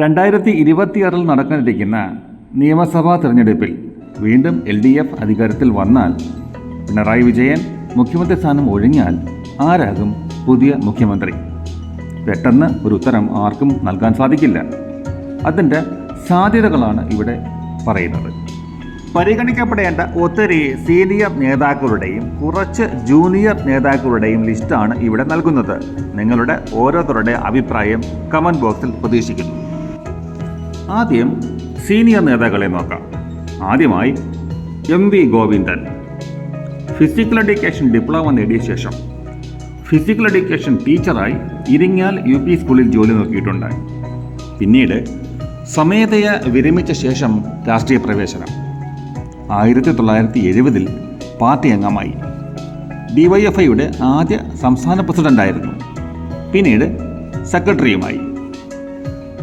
രണ്ടായിരത്തി ഇരുപത്തിയാറിൽ നടക്കാനിരിക്കുന്ന നിയമസഭാ തിരഞ്ഞെടുപ്പിൽ വീണ്ടും എൽ ഡി എഫ് അധികാരത്തിൽ വന്നാൽ പിണറായി വിജയൻ മുഖ്യമന്ത്രി സ്ഥാനം ഒഴിഞ്ഞാൽ ആരാകും പുതിയ മുഖ്യമന്ത്രി? പെട്ടെന്ന് ഒരു ഉത്തരം ആർക്കും നൽകാൻ സാധിക്കില്ല. അതിന്റെ സാധ്യതകളാണ് ഇവിടെ പറയുന്നത്. പരിഗണിക്കപ്പെടേണ്ട ഒത്തിരി സീനിയർ നേതാക്കളുടെയും കുറച്ച് ജൂനിയർ നേതാക്കളുടെയും ലിസ്റ്റാണ് ഇവിടെ നൽകുന്നത്. നിങ്ങളുടെ ഓരോരുത്തരുടെ അഭിപ്രായം കമന്റ് ബോക്സിൽ പ്രതീക്ഷിക്കുന്നു. ആദ്യം സീനിയർ നേതാക്കളെ നോക്കാം. ആദ്യമായി M V Govindan. Physical education diploma നേടിയ ശേഷം ഫിസിക്കൽ എഡ്യൂക്കേഷൻ ടീച്ചറായി ഇരിങ്ങാൽ യു പി സ്കൂളിൽ ജോലി നോക്കിയിട്ടുണ്ട്. പിന്നീട് സ്വമേധയ വിരമിച്ച ശേഷം രാഷ്ട്രീയ പ്രവേശനം. ആയിരത്തി തൊള്ളായിരത്തി എഴുപതിൽ പാർട്ടി അംഗമായി ഡിവൈഎഫ്ഐയുടെ ആദ്യ സംസ്ഥാന പ്രസിഡന്റായിരുന്നു. പിന്നീട് സെക്രട്ടറിയുമായി.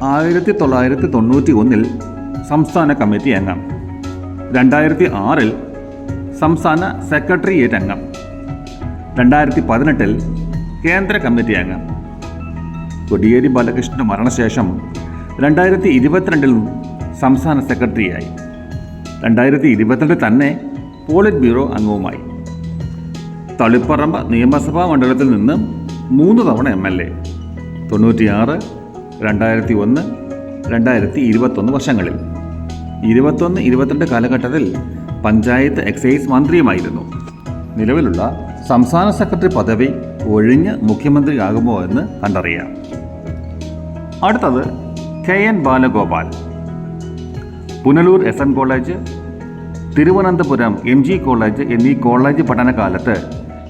ആയിരത്തി തൊള്ളായിരത്തി തൊണ്ണൂറ്റി ഒന്നിൽ സംസ്ഥാന കമ്മിറ്റി അംഗം. രണ്ടായിരത്തി ആറിൽ സംസ്ഥാന സെക്രട്ടേറിയറ്റ് അംഗം. രണ്ടായിരത്തി പതിനെട്ടിൽ കേന്ദ്ര കമ്മിറ്റി അംഗം. കൊടിയേരി ബാലകൃഷ്ണന്റെ മരണശേഷം രണ്ടായിരത്തി ഇരുപത്തിരണ്ടിൽ സംസ്ഥാന സെക്രട്ടറിയായി. രണ്ടായിരത്തി ഇരുപത്തിരണ്ടിൽ തന്നെ പോളിറ്റ് ബ്യൂറോ അംഗവുമായി. തളിപ്പറമ്പ് നിയമസഭാ മണ്ഡലത്തിൽ നിന്ന് മൂന്ന് തവണ എം എൽ എ. തൊണ്ണൂറ്റിയാറ് രണ്ടായിരത്തി ഒന്ന് രണ്ടായിരത്തി ഇരുപത്തൊന്ന് വർഷങ്ങളിൽ. ഇരുപത്തൊന്ന് ഇരുപത്തിരണ്ട് കാലഘട്ടത്തിൽ പഞ്ചായത്ത് എക്സൈസ് മന്ത്രിയുമായിരുന്നു. നിലവിലുള്ള സംസ്ഥാന സെക്രട്ടറി പദവി ഒഴിഞ്ഞ് മുഖ്യമന്ത്രിയാകുമോ എന്ന് കണ്ടറിയാം. അടുത്തത് K N Balagopal. Punalur S N college Thiruvananthapuram M G college എന്നീ കോളേജ് പഠനകാലത്ത്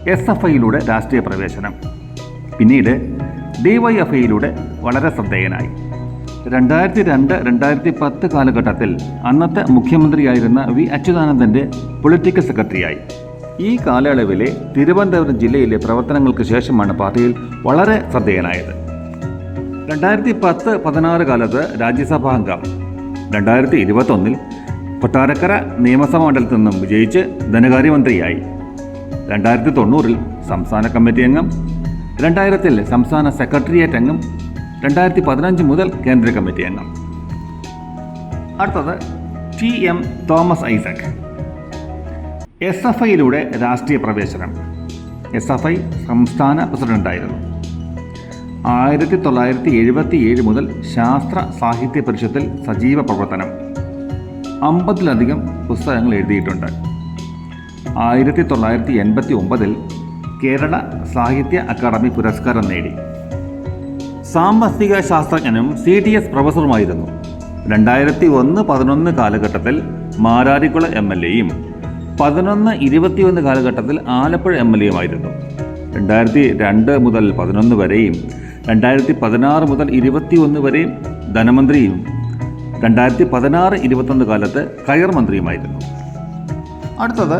എസ് എഫ് ഐയിലൂടെ രാഷ്ട്രീയ പ്രവേശനം. പിന്നീട് ഡി വൈ എഫ് ഐയിലൂടെ വളരെ ശ്രദ്ധേയനായി. രണ്ടായിരത്തി രണ്ട് രണ്ടായിരത്തി പത്ത് കാലഘട്ടത്തിൽ അന്നത്തെ മുഖ്യമന്ത്രിയായിരുന്ന വി. അച്യുതാനന്ദന്റെ പൊളിറ്റിക്കൽ സെക്രട്ടറിയായി. ഈ കാലയളവിലെ തിരുവനന്തപുരം ജില്ലയിലെ പ്രവർത്തനങ്ങൾക്ക് ശേഷമാണ് പാർട്ടിയിൽ വളരെ ശ്രദ്ധേയനായത്. രണ്ടായിരത്തി പത്ത് പതിനാറ് കാലത്ത് രാജ്യസഭാ അംഗം. രണ്ടായിരത്തി ഇരുപത്തൊന്നിൽ കൊട്ടാരക്കര നിയമസഭാ മണ്ഡലത്തിൽ നിന്നും വിജയിച്ച് ധനകാര്യമന്ത്രിയായി. രണ്ടായിരത്തി തൊണ്ണൂറിൽ സംസ്ഥാന കമ്മിറ്റി അംഗം. രണ്ടായിരത്തിൽ സംസ്ഥാന സെക്രട്ടേറിയറ്റ് അംഗം രണ്ടായിരത്തി പതിനഞ്ച് മുതൽ കേന്ദ്ര കമ്മിറ്റി അംഗം. അടുത്തത് T M Thomas Isaac. S F ഐയിലൂടെ രാഷ്ട്രീയ പ്രവേശനം. എസ് എഫ് ഐ സംസ്ഥാന പ്രസിഡന്റായിരുന്നു. ആയിരത്തി തൊള്ളായിരത്തി എഴുപത്തി ഏഴ് മുതൽ ശാസ്ത്ര സാഹിത്യ പരിഷത്തിൽ സജീവ പ്രവർത്തനം. അമ്പതിലധികം പുസ്തകങ്ങൾ എഴുതിയിട്ടുണ്ട്. ആയിരത്തി തൊള്ളായിരത്തി എൺപത്തി ഒമ്പതിൽ കേരള സാഹിത്യ അക്കാദമി പുരസ്കാരം നേടി. സാമ്പത്തിക ശാസ്ത്രജ്ഞനും സി ടി എസ് പ്രൊഫസറുമായിരുന്നു. രണ്ടായിരത്തി ഒന്ന് പതിനൊന്ന് കാലഘട്ടത്തിൽ മാരാരിക്കുള എം എൽ എയും പതിനൊന്ന് ഇരുപത്തിയൊന്ന് കാലഘട്ടത്തിൽ ആലപ്പുഴ എം എൽ എയുമായിരുന്നു. രണ്ടായിരത്തി രണ്ട് മുതൽ പതിനൊന്ന് വരെയും രണ്ടായിരത്തി പതിനാറ് മുതൽ ഇരുപത്തിയൊന്ന് വരെയും ധനമന്ത്രിയും രണ്ടായിരത്തി പതിനാറ് ഇരുപത്തൊന്ന് കാലത്ത് കയർ മന്ത്രിയുമായിരുന്നു. അടുത്തത്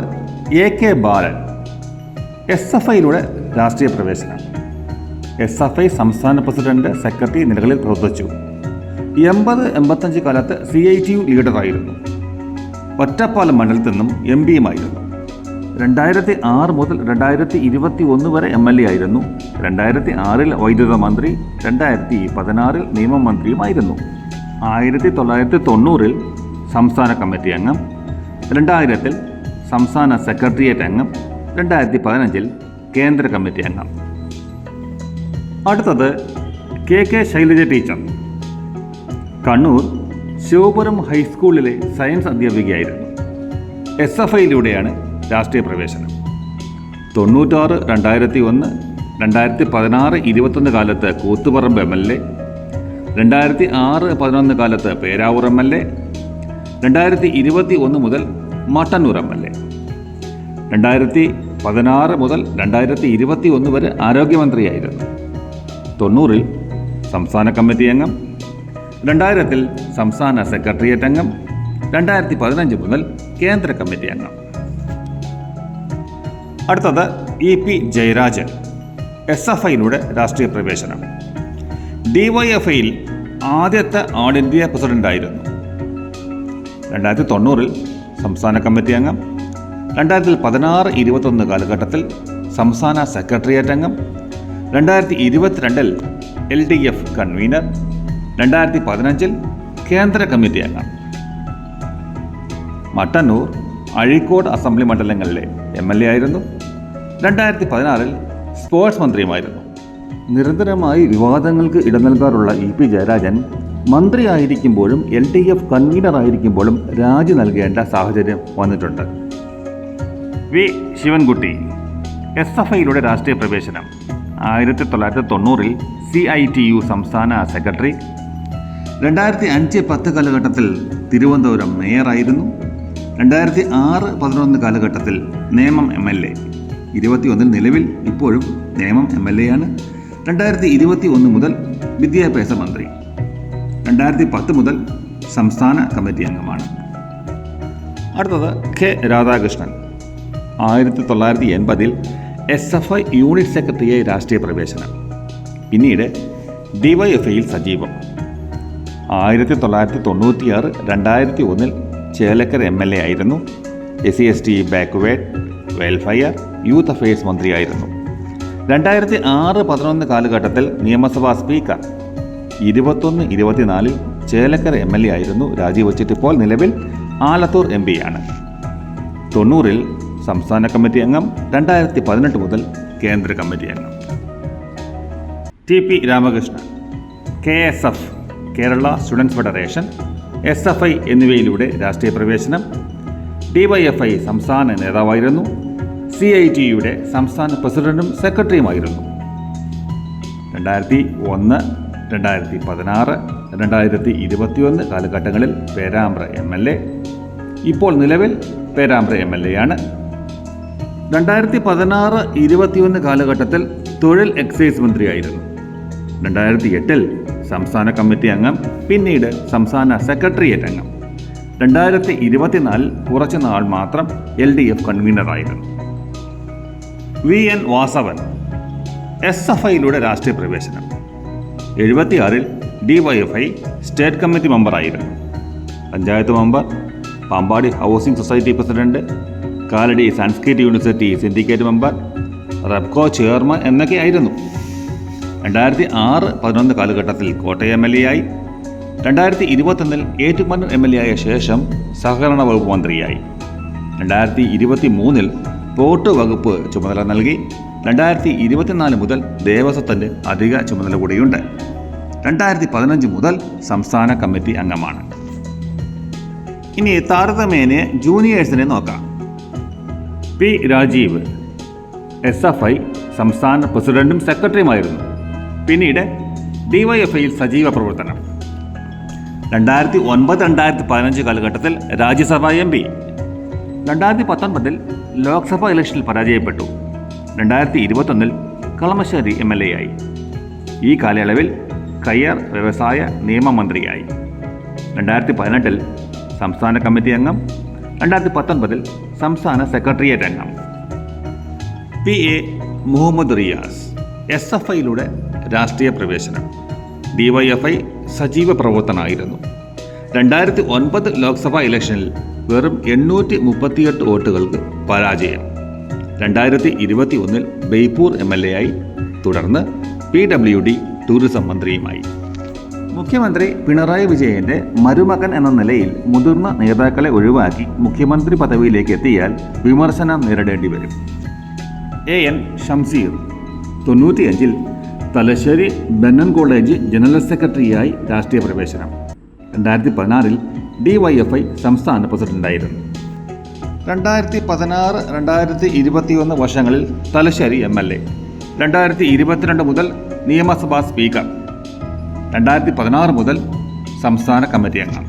A K Balan. S F ഐയിലൂടെ രാഷ്ട്രീയ പ്രവേശനം. എസ് എഫ് ഐ സംസ്ഥാന പ്രസിഡന്റ് സെക്രട്ടറി നിലകളിൽ പ്രവർത്തിച്ചു. എൺപത് എൺപത്തഞ്ച് കാലത്ത് സി ഐ ടി യു ലീഡറായിരുന്നു. ഒറ്റപ്പാലം മണ്ഡലത്തിൽ നിന്നും എം പിയുമായിരുന്നു രണ്ടായിരത്തി ആറ് മുതൽ രണ്ടായിരത്തി ഇരുപത്തി ഒന്ന് വരെ എം എൽ എ ആയിരുന്നു. രണ്ടായിരത്തി ആറിൽ വൈദ്യുത മന്ത്രി രണ്ടായിരത്തി പതിനാറിൽ നിയമമന്ത്രിയുമായിരുന്നു. ആയിരത്തി തൊള്ളായിരത്തി തൊണ്ണൂറിൽ സംസ്ഥാന കമ്മിറ്റി അംഗം രണ്ടായിരത്തിൽ സംസ്ഥാന സെക്രട്ടേറിയറ്റ് അംഗം രണ്ടായിരത്തി പതിനഞ്ചിൽ കേന്ദ്ര കമ്മിറ്റി അംഗം. അടുത്തത് K K Shailaja teacher. Kannur Sivapuram ഹൈസ്കൂളിലെ സയൻസ് അധ്യാപികയായിരുന്നു. എസ് എഫ് ഐയിലൂടെയാണ് രാഷ്ട്രീയ പ്രവേശനം. തൊണ്ണൂറ്റാറ് രണ്ടായിരത്തി ഒന്ന് രണ്ടായിരത്തി പതിനാറ് ഇരുപത്തൊന്ന് കാലത്ത് കൂത്തുപറമ്പ് എം എൽ എ രണ്ടായിരത്തി ആറ് പതിനൊന്ന് കാലത്ത് പേരാവൂർ എം എൽ എ രണ്ടായിരത്തി ഇരുപത്തി ഒന്ന് മുതൽ മട്ടന്നൂർ എം എൽ എ. രണ്ടായിരത്തി പതിനാറ് മുതൽ രണ്ടായിരത്തി ഇരുപത്തി ഒന്ന് വരെ ആരോഗ്യമന്ത്രിയായിരുന്നു. തൊണ്ണൂറിൽ സംസ്ഥാന കമ്മിറ്റി അംഗം. രണ്ടായിരത്തിൽ സംസ്ഥാന സെക്രട്ടേറിയറ്റ് അംഗം. രണ്ടായിരത്തി പതിനഞ്ച് മുതൽ കേന്ദ്ര കമ്മിറ്റി അംഗം. അടുത്തത് E P Jayarajan S F ഐയിലൂടെ രാഷ്ട്രീയ പ്രവേശനം. ഡി വൈ എഫ് ഐയിൽ ആദ്യത്തെ ആൾ ഇന്ത്യ പ്രസിഡന്റായിരുന്നു. രണ്ടായിരത്തി തൊണ്ണൂറിൽ സംസ്ഥാന കമ്മിറ്റി അംഗം. രണ്ടായിരത്തി പതിനാറ് ഇരുപത്തൊന്ന് കാലഘട്ടത്തിൽ സംസ്ഥാന സെക്രട്ടേറിയറ്റ് അംഗം. രണ്ടായിരത്തി ഇരുപത്തിരണ്ടിൽ എൽ ഡി എഫ് കൺവീനർ. രണ്ടായിരത്തി പതിനഞ്ചിൽ കേന്ദ്ര കമ്മിറ്റി അംഗം. മട്ടന്നൂർ അഴീക്കോട് അസംബ്ലി മണ്ഡലങ്ങളിലെ എം എൽ എ ആയിരുന്നു. രണ്ടായിരത്തി പതിനാറിൽ സ്പോർട്സ് മന്ത്രിയുമായിരുന്നു. നിരന്തരമായി വിവാദങ്ങൾക്ക് ഇടം നൽകാറുള്ള ഇ പി ജയരാജൻ മന്ത്രിയായിരിക്കുമ്പോഴും എൽ ഡി എഫ് കൺവീനറായിരിക്കുമ്പോഴും രാജി നൽകേണ്ട സാഹചര്യം വന്നിട്ടുണ്ട്. വി ശിവൻകുട്ടി എസ് എഫ് ഐയിലൂടെ രാഷ്ട്രീയ പ്രവേശനം. ആയിരത്തി തൊള്ളായിരത്തി തൊണ്ണൂറിൽ സി ഐ ടി യു സംസ്ഥാന സെക്രട്ടറി. രണ്ടായിരത്തി അഞ്ച് പത്ത് കാലഘട്ടത്തിൽ തിരുവനന്തപുരം മേയറായിരുന്നു. രണ്ടായിരത്തി ആറ് പതിനൊന്ന് കാലഘട്ടത്തിൽ നേമം എം എൽ എ. ഇരുപത്തിയൊന്നിൽ നിലവിൽ ഇപ്പോഴും നേമം എം എൽ എ ആണ്. രണ്ടായിരത്തി ഇരുപത്തി ഒന്ന് മുതൽ വിദ്യാഭ്യാസ മന്ത്രി. രണ്ടായിരത്തി പത്ത് മുതൽ സംസ്ഥാന കമ്മിറ്റി അംഗമാണ്. അടുത്തത് കെ രാധാകൃഷ്ണൻ. ആയിരത്തി തൊള്ളായിരത്തി എൺപതിൽ എസ് എഫ് ഐ യൂണിറ്റ് സെക്രട്ടറിയായി രാഷ്ട്രീയ പ്രവേശനം. പിന്നീട് ഡിവൈഎഫ്ഐയിൽ സജീവം. ആയിരത്തി തൊള്ളായിരത്തി തൊണ്ണൂറ്റിയാറ് രണ്ടായിരത്തി ഒന്നിൽ ചേലക്കര എം എൽ എ ആയിരുന്നു. S C S T backward welfare youth affairs മന്ത്രിയായിരുന്നു. രണ്ടായിരത്തി ആറ് പതിനൊന്ന് കാലഘട്ടത്തിൽ നിയമസഭാ സ്പീക്കർ. ഇരുപത്തൊന്ന് ഇരുപത്തിനാലിൽ ചേലക്കര എം എൽ എ ആയിരുന്നു. രാജിവെച്ചിട്ടിപ്പോൾ നിലവിൽ ആലത്തൂർ എം പിയാണ് തൊണ്ണൂറിൽ സംസ്ഥാന കമ്മിറ്റി അംഗം രണ്ടായിരത്തി പതിനെട്ട് മുതൽ കേന്ദ്ര കമ്മിറ്റി അംഗം. T P Ramakrishnan K S F Kerala students federation S F I എന്നിവയിലൂടെ രാഷ്ട്രീയ പ്രവേശനം ഡിവൈഎഫ്ഐ സംസ്ഥാന നേതാവായിരുന്നു സി ഐ ടിയുടെ സംസ്ഥാന പ്രസിഡന്റും സെക്രട്ടറിയുമായിരുന്നു. രണ്ടായിരത്തി ഒന്ന് രണ്ടായിരത്തി പതിനാറ് രണ്ടായിരത്തി ഇരുപത്തിയൊന്ന് കാലഘട്ടങ്ങളിൽ പേരാമ്പ്ര എം എൽ എ. ഇപ്പോൾ നിലവിൽ പേരാമ്പ്ര എം എൽ എ ആണ് രണ്ടായിരത്തി പതിനാറ് ഇരുപത്തിയൊന്ന് കാലഘട്ടത്തിൽ തൊഴിൽ എക്സൈസ് മന്ത്രിയായിരുന്നു. രണ്ടായിരത്തി എട്ടിൽ സംസ്ഥാന കമ്മിറ്റി അംഗം പിന്നീട് സംസ്ഥാന സെക്രട്ടേറിയറ്റ് അംഗം. രണ്ടായിരത്തി ഇരുപത്തിനാലിൽ കുറച്ചു നാൾ മാത്രം L D F കൺവീനറായിരുന്നു V N Vasavan S F ഐയിലൂടെ രാഷ്ട്രീയ പ്രവേശനം. എഴുപത്തിയാറിൽ DYFI state committee മെമ്പറായിരുന്നു. Panchayat member Pampady housing society president Kalady Sanskrit university syndicate member Rubco chairman എന്നൊക്കെ ആയിരുന്നു. രണ്ടായിരത്തി ആറ് പതിനൊന്ന് കാലഘട്ടത്തിൽ കോട്ടയം എം എൽ എ ആയി. രണ്ടായിരത്തി ഇരുപത്തൊന്നിൽ ഏറ്റുമാനൂർ എം എൽ എ ആയ ശേഷം സഹകരണ വകുപ്പ് മന്ത്രിയായി. രണ്ടായിരത്തി ഇരുപത്തി മൂന്നിൽ പോർട്ട് വകുപ്പ് ചുമതല നൽകി. രണ്ടായിരത്തി ഇരുപത്തിനാല് മുതൽ ദേവസ്വത്തിന്റെ അധിക ചുമതല കൂടിയുണ്ട്. രണ്ടായിരത്തി പതിനഞ്ച് മുതൽ സംസ്ഥാന കമ്മിറ്റി അംഗമാണ്. ഇനി താരതമ്യേനെ ജൂനിയേഴ്സിനെ നോക്കാം. P Rajeev S F I സംസ്ഥാന പ്രസിഡന്റും സെക്രട്ടറിയുമായിരുന്നു. പിന്നീട് ഡിവൈഎഫ്ഐയിൽ സജീവ പ്രവർത്തനം. രണ്ടായിരത്തി ഒൻപത് രണ്ടായിരത്തി പതിനഞ്ച് കാലഘട്ടത്തിൽ രാജ്യസഭ എം പി. രണ്ടായിരത്തി പത്തൊൻപതിൽ ലോക്സഭാ ഇലക്ഷനിൽ പരാജയപ്പെട്ടു. രണ്ടായിരത്തി ഇരുപത്തൊന്നിൽ കളമശ്ശേരി എം എൽ എ ആയി. ഈ കാലയളവിൽ കയ്യർ വ്യവസായ നിയമമന്ത്രിയായി. രണ്ടായിരത്തി പതിനെട്ടിൽ സംസ്ഥാന കമ്മിറ്റി അംഗം രണ്ടായിരത്തി പത്തൊൻപതിൽ സംസ്ഥാന സെക്രട്ടേറിയറ്റ് അംഗം. P. A. Muhammad Riyas S F ഐയിലൂടെ രാഷ്ട്രീയ പ്രവേശനം. ഡിവൈഎഫ്ഐ സജീവ പ്രവർത്തനമായിരുന്നു രണ്ടായിരത്തി ഒൻപത് ലോക്സഭാ ഇലക്ഷനിൽ വെറും എണ്ണൂറ്റി മുപ്പത്തിയെട്ട് വോട്ടുകൾക്ക് പരാജയം. രണ്ടായിരത്തി ഇരുപത്തി ഒന്നിൽ ബെയ്പൂർ എം എൽ എ ആയി തുടർന്ന് പി. ഡബ്ല്യു. ഡി. ടൂറിസം മന്ത്രിയുമായി. മുഖ്യമന്ത്രി പിണറായി വിജയന്റെ മരുമകൻ എന്ന നിലയിൽ മുതിർന്ന നേതാക്കളെ ഒഴിവാക്കി മുഖ്യമന്ത്രി പദവിയിലേക്ക് എത്തിയാൽ വിമർശനം നേരിടേണ്ടി വരും. എ എൻ ഷംസീർ തൊണ്ണൂറ്റിയഞ്ചിൽ തലശ്ശേരി ബെന്നൻ കോളേജ് ജനറൽ സെക്രട്ടറിയായി രാഷ്ട്രീയ പ്രവേശനം. രണ്ടായിരത്തി പതിനാറിൽ ഡി വൈ എഫ് ഐ സംസ്ഥാന പ്രസിഡന്റായിരുന്നു രണ്ടായിരത്തി പതിനാറ് രണ്ടായിരത്തി ഇരുപത്തിയൊന്ന് വർഷങ്ങളിൽ തലശ്ശേരി എം എൽ എ. രണ്ടായിരത്തി ഇരുപത്തിരണ്ട് മുതൽ നിയമസഭാ സ്പീക്കർ. രണ്ടായിരത്തി പതിനാറ് മുതൽ സംസ്ഥാന കമ്മിറ്റി അംഗം